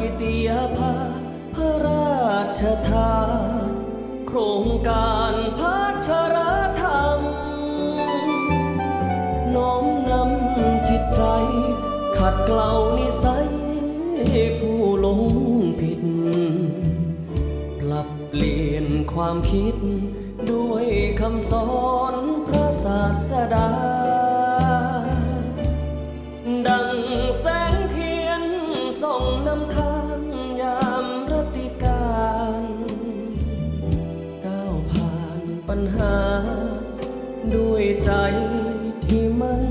กิติยภาพระราชทานโครงการพัฒรธรรม น้อมนำจิตใจ ขัดเกลานิสัย ผู้หลงผิด ปรับเปลี่ยนความคิด ด้วยคำสอนพระศาสดา นำทางยามรติการก้าวผ่านปัญหา ด้วยใจที่มั่น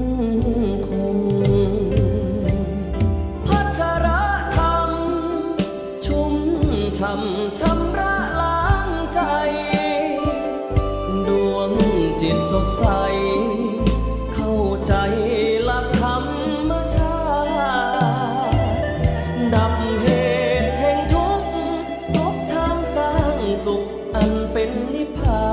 คงพัฒรธรรม ชุ่มช่ำชำระล้างใจ ดวงจิตสดใส เข้าใจ สุขอันเป็นนิพพาน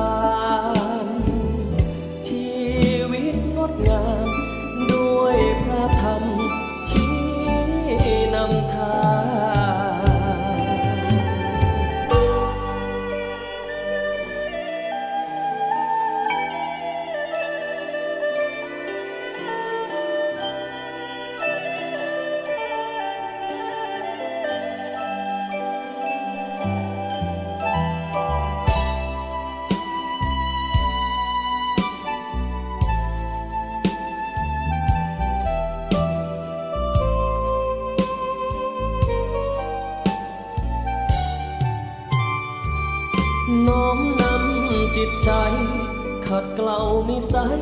ตใจ ขัดเกลานิสัย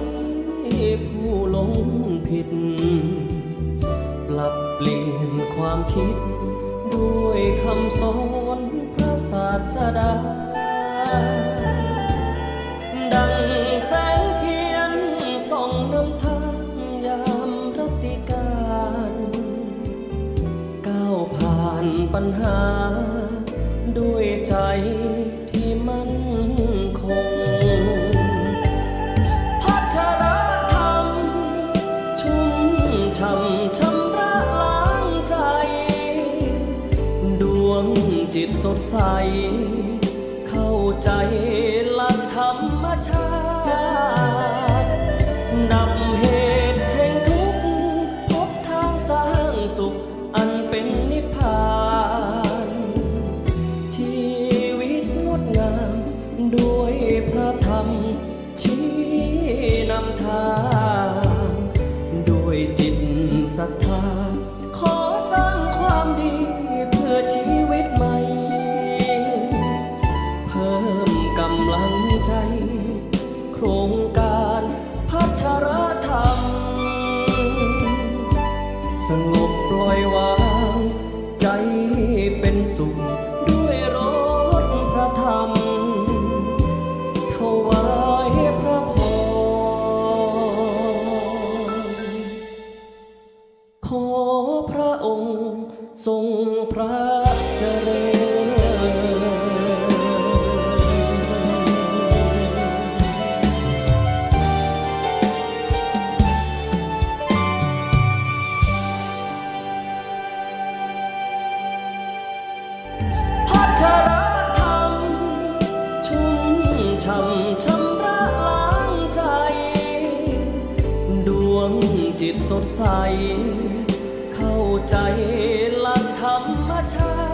ผู้หลงผิด ปรับเปลี่ยนความคิด ด้วยคำสอนพระศาสดา ดังแสงเทียนส่องนำทางยามรติการก้าวผ่านปัญหา ด้วยใจ ช่ำชำระล้างใจ ดวงจิตสดใส เข้าใจหลักธรรมชาติ ศรัทธา ขอสร้างความดีเพื่อชีวิตใหม่ เพิ่มกำลังใจ โครงการพัฒรธรรม สงบปล่อยวาง ใจเป็นสุข พระองค์ทรงพระเจริญพัฒรธรรมชุ่มช่ำชำระล้างใจ ดวงจิตสดใส ใจหลักธรรมชาติ